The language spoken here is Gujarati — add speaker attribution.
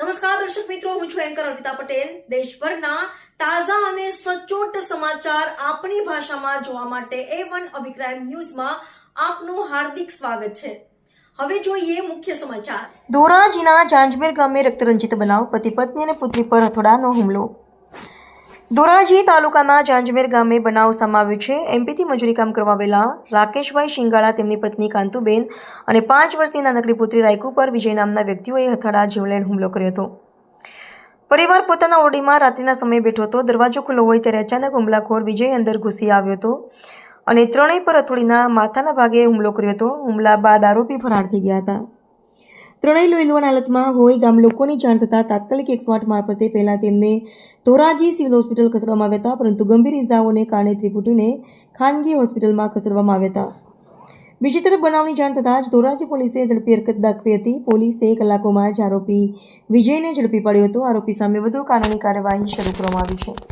Speaker 1: નમસ્કાર, દર્શક મિત્રો, હું છું એન્કર અર્પિતા પટેલ. દેશભરના તાજા અને સચોટ સમાચાર આપણી ભાષામાં જોવા માટે એ વન અભિક્રાઇમ ન્યૂઝમાં આપનું હાર્દિક સ્વાગત છે. હવે જોઈએ મુખ્ય સમાચાર. ધોરાજીના જાંજમેર ગામે રક્તરંજિત બનાવ પતિ પત્ની અને પુત્રી પર હથોડાનો હુમલો. ધોરાજી તાલુકાના જાંજમેર ગામે બનાવ સમાવ્યો છે. એમપીથી મજૂરી કામ કરવા આવેલા રાકેશભાઈ શિંગાળા, તેમની પત્ની કાંતુબેન અને પાંચ વર્ષની નાનકડી પુત્રી રાયકુ પર વિજય નામના વ્યક્તિઓએ હથાળા જીવલેણ હુમલો કર્યો હતો. પરિવાર પોતાના ઓરડીમાં રાત્રિના સમયે બેઠો હતો. દરવાજો ખુલ્લો હોય ત્યારે અચાનક હુમલાખોર વિજય અંદર ઘૂસી આવ્યો હતો અને ત્રણેય પર હથોડીના માથાના ભાગે હુમલો કર્યો હતો. હુમલા બાદ આરોપી ફરાર થઈ ગયા હતા. ત્રણેય લોહીલુવાન હાલતમાં હોય ગામ લોકોની જાણ થતાં તાત્કાલિક એકસો આઠ મારફતે પહેલાં તેમને ધોરાજી સિવિલ હોસ્પિટલ ખસેડવામાં આવ્યા હતા, પરંતુ ગંભીર ઇજાઓને કારણે ત્રિપુટીને ખાનગી હોસ્પિટલમાં ખસેડવામાં આવ્યા હતા. બીજી તરફ બનાવની જાણ થતાં જ ધોરાજી પોલીસે ઝડપી હરકત દાખવી હતી. પોલીસે કલાકોમાં જ આરોપી વિજયને ઝડપી પાડ્યો હતો. આરોપી સામે વધુ કાનૂની કાર્યવાહી શરૂ કરવામાં આવી છે.